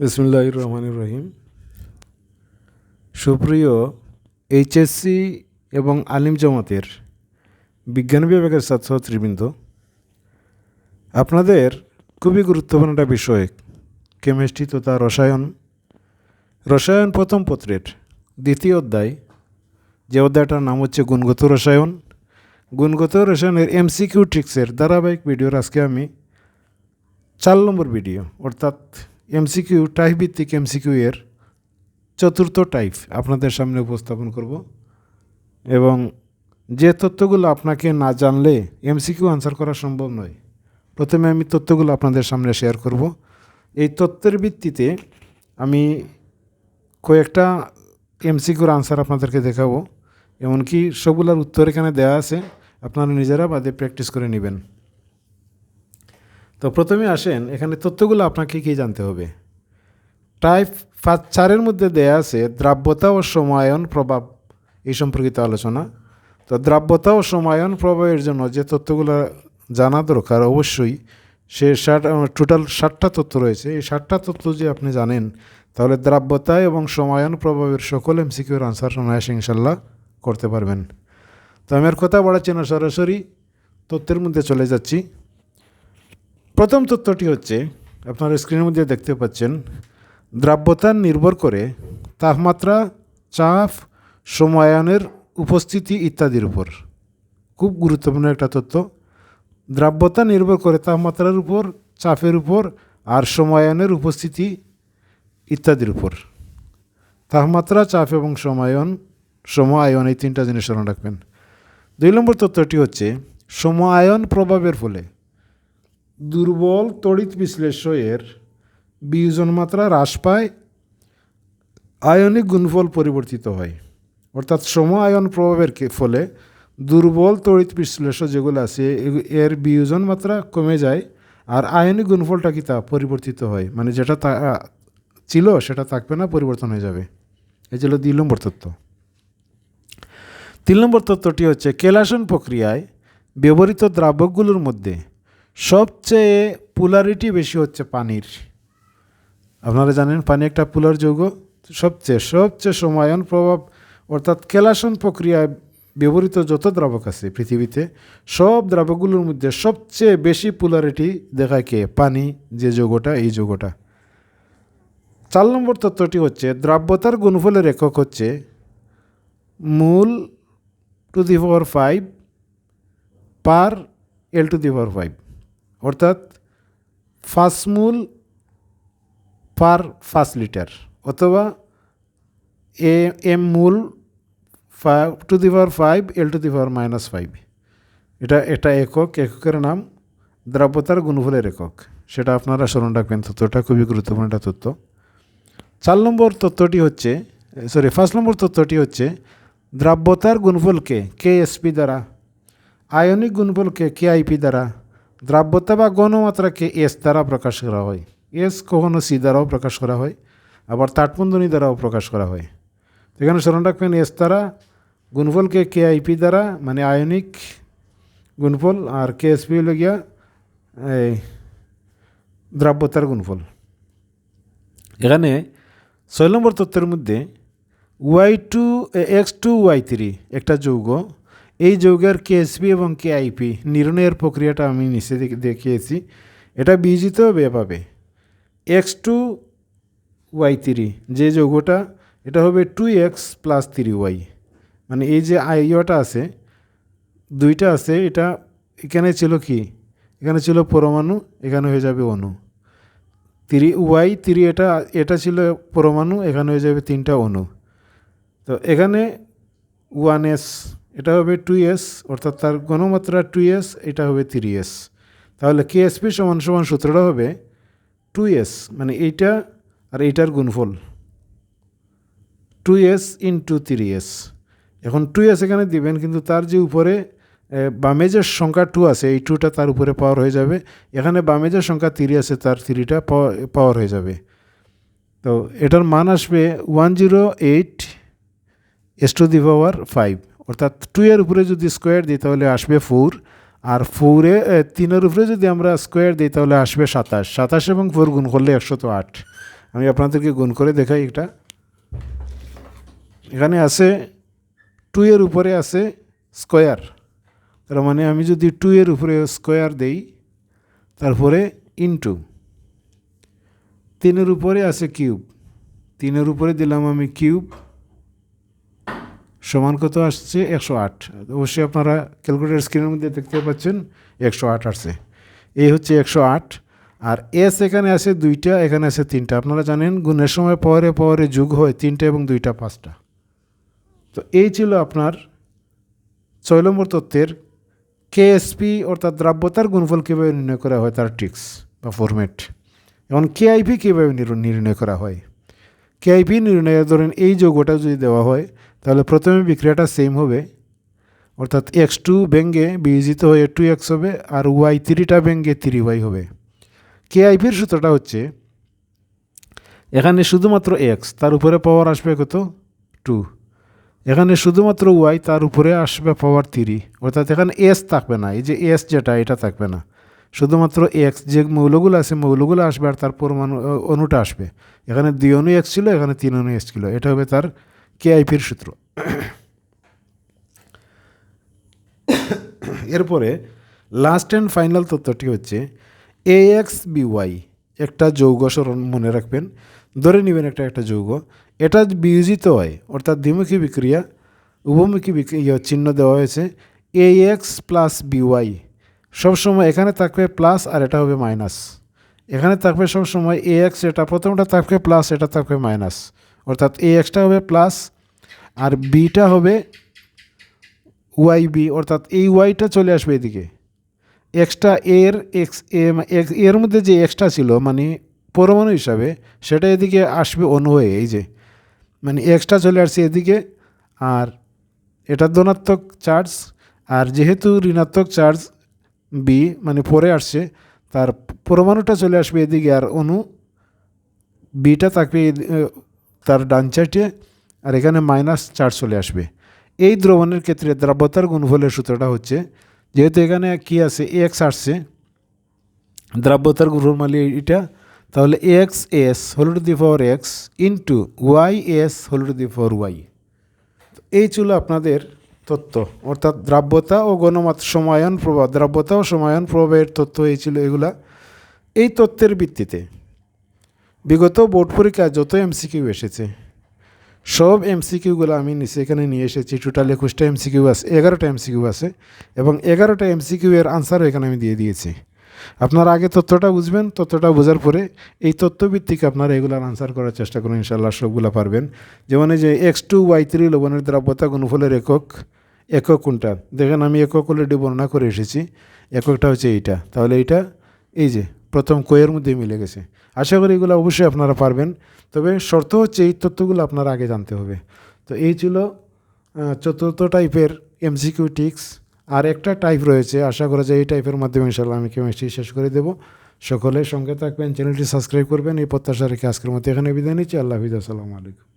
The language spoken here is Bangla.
বিসমুল্লাহ রহমান রহিম। সুপ্রিয় এইচএসসি এবং আলিম জামাতের বিজ্ঞান বিভাগের ছাত্রছাত্রীবৃন্দ আপনাদের খুবই গুরুত্বপূর্ণ একটা বিষয়, কেমিস্ট্রি তথা রসায়ন। রসায়ন প্রথম পত্রের দ্বিতীয় অধ্যায়, যে অধ্যায়টার নাম হচ্ছে গুণগত রসায়ন। গুণগত রসায়নের এমসিকিউ ট্রিক্সের ধারাবাহিক ভিডিওর আজকে আমি চার নম্বর ভিডিও, অর্থাৎ এমসিকিউ টাইপ ভিত্তিক এমসিকিউ এর চতুর্থ টাইপ আপনাদের সামনে উপস্থাপন করব এবং যে তথ্যগুলো আপনাকে না জানলে এমসিকিউ আনসার করা সম্ভব নয়। প্রথমে আমি তথ্যগুলো আপনাদের সামনে শেয়ার করব। এই তথ্যের ভিত্তিতে আমি কয়েকটা এমসিকিউর আনসার আপনাদেরকে দেখাবো। এমনকি সবগুলোর উত্তর এখানে দেওয়া আছে। আপনারা নিজেরা বাদে প্র্যাকটিস করে নেবেন। তো প্রথমে আসেন, এখানে তথ্যগুলো আপনাকে কি জানতে হবে? টাইপ ফার্স্ট চারের মধ্যে দেয়া আছে, দ্রাব্যতা ও সমায়ন প্রভাব এই সম্পর্কিত আলোচনা। তো দ্রাব্যতা ও সমায়ন প্রভাবের জন্য যে তথ্যগুলো জানা দরকার, অবশ্যই সে ষাট টোটাল ষাটটা তথ্য রয়েছে। এই ষাটটা তথ্য যে আপনি জানেন, তাহলে দ্রাব্যতা এবং সমায়ন প্রভাবের সকল এমসিকিউর আনসার অনায়াসে ইনশাল্লাহ করতে পারবেন। তো আমি আর কথা বাড়াচ্ছি না, সরাসরি তথ্যের মধ্যে চলে যাচ্ছি। প্রথম তথ্যটি হচ্ছে, আপনারা স্ক্রিনের মধ্যে দেখতে পাচ্ছেন, দ্রাব্যতা নির্ভর করে তাপমাত্রা, চাপ সমায়নের উপস্থিতি ইত্যাদির উপর। খুব গুরুত্বপূর্ণ একটা তথ্য দ্রাব্যতা নির্ভর করে তাপমাত্রার উপর, চাপের উপর আর সমায়নের উপস্থিতি ইত্যাদির উপর। তাপমাত্রা, চাপ এবং সমায়ন সমায়ন এই তিনটা জিনিস রাখবেন। দুই নম্বর তথ্যটি হচ্ছে সমায়ন প্রভাবের ফলে দুর্বল, তড়িৎ বিশ্লেষয়ের বিয়োজন মাত্রা হ্রাস পায়, আয়নিক গুণফল পরিবর্তিত হয়। অর্থাৎ সম আয়ন প্রভাবের ফলে দুর্বল, তড়িৎ বিশ্লেষ যেগুলো আছে এর বিয়োজন মাত্রা কমে যায় আর আয়নিক গুণফলটা কি তা পরিবর্তিত হয়। মানে যেটা ছিল সেটা থাকবে না, পরিবর্তন হয়ে যাবে। এই ছিল দুই নম্বর তত্ত্ব। তিন নম্বর তত্ত্বটি হচ্ছে, কেলাসন প্রক্রিয়ায় ব্যবহৃত দ্রাবকগুলোর মধ্যে সবচেয়ে পোলারিটি বেশি হচ্ছে পানির। আপনারা জানেন পানি একটা পুলার যৌগ, সবচেয়ে সবচেয়ে সমায়ন প্রভাব, অর্থাৎ কেলাসন প্রক্রিয়ায় ব্যবহৃত যত দ্রাবক আছে পৃথিবীতে, সব দ্রাবকগুলোর মধ্যে সবচেয়ে বেশি পোলারিটি দেখায় কে? পানি, যে যৌগটা, এই যৌগটা। চার নম্বর তত্ত্বটি হচ্ছে, দ্রাব্যতার গুণফলের একক হচ্ছে mole to the power five per L to the power five. অর্থাৎ first mole per first litre অথবা এ, M mole five, to the power five, L to the power minus five. এটা এটা একক, এককের নাম দ্রাব্যতার গুণফলের একক। সেটা আপনারা স্মরণ রাখবেন, তথ্যটা খুবই গুরুত্বপূর্ণ একটা তথ্য। চার নম্বর তথ্যটি হচ্ছে সরি ফার্স্ট নম্বর তথ্যটি হচ্ছে দ্রাব্যতার গুণফলকে কে এসপি দ্বারা, আয়নিক গুণফলকে কে আইপি দ্বারা দ্রাব্যতা বা গণমাত্রাকে এস দ্বারা প্রকাশ করা হয়। এস কখনো সি দ্বারাও প্রকাশ করা হয়, আবার তাটবন্ধনী দ্বারাও প্রকাশ করা হয়। এখানে স্মরণ রাখবেন, এস দ্বারা গুণফলকে কে আইপি দ্বারা মানে আয়নিক গুণফল, আর কে এসপি হলো গিয়া, এই দ্রাব্যতার গুণফল। এখানে ছয় নম্বর তত্ত্বের মধ্যে Y two X two, Y three, একটা যৌগ এই যৌগের কেএসপি এবং কেআইপি নির্ণয়ের প্রক্রিয়াটা আমি নিচে দেখ- দেখিয়েছি। এটা বিজিত হবে এক্স টু ওয়াই থ্রি যে যৌগটা, এটা হবে two X plus three Y. মানে এই যে আইওটা আছে, দুইটা আছে, এটা এখানে ছিল কি? এখানে ছিল পরমাণু, এখানে হয়ে যাবে অণু। থ্রি ওয়াই থ্রি এটা এটা ছিল পরমাণু, এখানে হয়ে যাবে তিনটা অণু। তো এখানে ওয়ান এস এটা হবে টু এস অর্থাৎ তার গণমাত্রা টু এস এটা হবে থ্রি এস তাহলে কে এসপি সমান সমান সূত্রটা হবে টু এস মানে এইটা আর এইটার গুণফল। Two S into three S এখন টু এস এখানে দিবেন, কিন্তু তার যে উপরে বামে যে সংখ্যা টু আছে, এই টুটা তার উপরে পাওয়ার হয়ে যাবে। এখানে বামে যে সংখ্যা থ্রি আছে, তার থ্রিটা পাওয়ার হয়ে যাবে। তো এটার মান আসবে one zero eight S to the power five অর্থাৎ টু এর উপরে যদি স্কোয়ার দিই তাহলে আসবে ফোর, আর ফোরে তিনের উপরে যদি আমরা স্কোয়ার দিই তাহলে আসবে সাতাশ। সাতাশ এবং ফোর গুণ করলে একশত আট। আমি আপনাদেরকে গুণ করে দেখাই এটা। এখানে আছে টু এর উপরে আছে স্কোয়ার। তার মানে আমি যদি টু এর উপরে স্কোয়ার দেই, তারপরে ইনটু তিনের উপরে আছে কিউব। তিনের উপরে দিলাম আমি কিউব। সমান কত আসছে? একশো আট। অবশ্যই আপনারা ক্যালকুলেটার স্ক্রিনের মধ্যে দেখতে পাচ্ছেন, একশো আট আসছে। এই হচ্ছে একশো আট। আর এস এখানে আছে দুইটা, এখানে আছে তিনটা। আপনারা জানেন, গুণের সময় পরে পরে যোগ হয় তিনটা এবং দুইটা পাঁচটা। তো এই ছিল আপনার ছয় নম্বর তত্ত্বের কেএসপি অর্থাৎ দ্রাব্যতার গুণফল কীভাবে নির্ণয় করা হয় তার ট্রিক্স বা ফরম্যাট এবং কেআইপি কীভাবে নির্ণয় করা হয়? কেআইপি নির্ণয়ে ধরেন এই যৌগটা যদি দেওয়া হয় তাহলে প্রথমে বিক্রিয়াটা সেম হবে। অর্থাৎ এক্স টু ব্যঙ্গে বিয়োজিত হয়ে টু এক্স হবে আর ওয়াই থ্রিটা ব্যঙ্গে থ্রি ওয়াই হবে। কেআইপির সূত্রটা হচ্ছে, এখানে শুধুমাত্র এক্স তার উপরে পাওয়ার আসবে কত? টু এখানে শুধুমাত্র ওয়াই তার উপরে আসবে পাওয়ার থ্রি অর্থাৎ এখানে এস থাকবে না, এই যে এস যেটা, এটা থাকবে না। শুধুমাত্র এক্স যে মৌলগুলো আছে, মৌলগুলো আসবে আর তার পরমাণু অণুটা আসবে। এখানে দুই অণু এক্স ছিল, এখানে তিন অণু এক্স ছিল। এটা হবে তার কেআইপির সূত্র এরপরে লাস্ট অ্যান্ড ফাইনাল তথ্যটি হচ্ছে এ এক্স বি ওয়াই একটা যৌগ স্মরণ মনে রাখবেন। ধরে নেবেন একটা একটা যৌগ। এটা বিয়োজিত হয়, অর্থাৎ দ্বিমুখী বিক্রিয়া, উভমুখী বিক্রিয়া চিহ্ন দেওয়া হয়েছে। A X plus B Y সবসময় এখানে থাকবে প্লাস আর এটা হবে মাইনাস এখানে থাকবে সবসময় এ এক্স এটা প্রথমটা থাকবে প্লাস এটা থাকবে মাইনাস অর্থাৎ এ এক্সটা হবে প্লাস আর বিটা হবে ওয়াই বি অর্থাৎ এই ওয়াইটা চলে আসবে এদিকে। এক্সট্রা এর এক্সের মধ্যে যে এক্সট্রা ছিল মানে পরমাণু হিসাবে, সেটা এদিকে আসবে অণু হয়ে এই যে। মানে এক্সট্রা চলে আসছে এদিকে, আর এটা ধনাত্মক চার্জ আর যেহেতু ঋণাত্মক চার্জ বি মানে পরে আসছে, তার পরমাণুটা চলে আসবে এদিকে, আর অণু বিটা থাকবে তার ডান আর এখানে মাইনাস চার্জ চলে আসবে। এই দ্রবণের ক্ষেত্রে দ্রাব্যতার গুণফলের সূত্রটা হচ্ছে, যেহেতু এখানে কি আছে? এক্স আসছে, দ্রাব্যতার গুণফল এটা তাহলে X S whole to the power X into Y S whole to the power Y এই ছিল আপনাদের তত্ত্ব। অর্থাৎ দ্রাব্যতা ও গণমাত্র সমায়ন প্রভাব দ্রাব্যতা ও সমায়ন প্রভাবের তথ্য এই ছিল এগুলা। এই তত্ত্বের ভিত্তিতে বিগত বোর্ড পরীক্ষায় যত এমসিকিউ এসেছে, সব এমসিকিউগুলো আমি নিচে এখানে নিয়ে এসেছি। টোটাল একুশটা এমসিকিউ আছে, এগারোটা এমসিকিউ আছে এবং এগারোটা এমসিকিউ এর আনসারও এখানে আমি দিয়ে দিয়েছি। আপনারা আগে তথ্যটা বুঝবেন, তথ্যটা বোঝার পরে এই তথ্যভিত্তিক আপনারা এগুলার আনসার করার চেষ্টা করুন ইনশাল্লাহ সবগুলো পারবেন। যেমন এই যে এক্স টু ওয়াই থ্রি লবণের দ্রাব্যতা গুণফলের একক একক কোনটা দেখেন আমি একক অলরেডি বর্ণনা করে এসেছি, এককটা হচ্ছে এইটা। তাহলে এইটা, এই যে প্রথম কোয়ের মধ্যে মিলে গেছে। আশা করি এগুলো অবশ্যই আপনারা পারবেন। তবে শর্ত হচ্ছে এই তথ্যগুলো আপনারা আগে জানতে হবে। তো এই ছিল চতুর্থ টাইপের এমসিকিউ টিক্স। আর একটা টাইপ রয়েছে, আশা করা যায় এই টাইপের মাধ্যমে ইনশাল্লাহ আমি কেমিস্ট্রি শেষ করে দেবো। সকলে সঙ্গে থাকবেন, চ্যানেলটি সাবস্ক্রাইব করবেন। এই প্রত্যাশা রেখে আজকের মতো এখানে বিদায় নিচ্ছি। আল্লাহ হাফিজ, আসসালামু আলাইকুম।